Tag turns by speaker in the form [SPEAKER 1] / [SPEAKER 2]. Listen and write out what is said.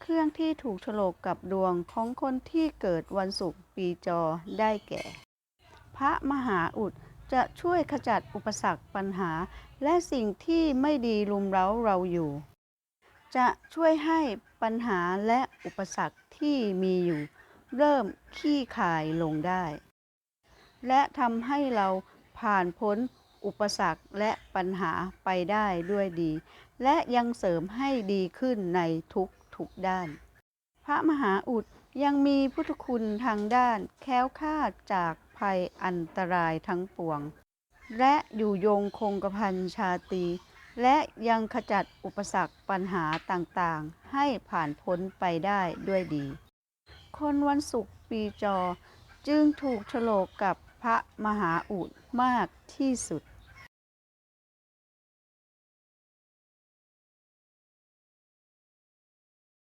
[SPEAKER 1] เครื่องที่ถูกโฉลกกับดวงของคนที่เกิดวันศุกร์ปีจอได้แก่ พระมหาอุดจะช่วยขจัดอุปสรรคปัญหา และสิ่งที่ไม่ดีรุมเร้าเราอยู่ จะช่วยให้ปัญหาและอุปสรรคที่มีอยู่ เริ่มขี้คายลงได้ และทำให้เราผ่านพ้นอุปสรรคและปัญหาไปได้ด้วยดี และยังเสริมให้ดีขึ้นในทุก ทุกด้าน พระมหาอุดยังมีพุทธคุณทางด้านแคล้วคาดจากภัยอันตรายทั้งปวง และอยู่ยงคงกระพันชาตี และยังขจัดอุปสรรคปัญหาต่างๆ ให้ผ่านพ้นไปได้ด้วยดี คนวันศุกร์ปีจอจึงถูกโฉลกกับพระมหาอุดมากที่สุด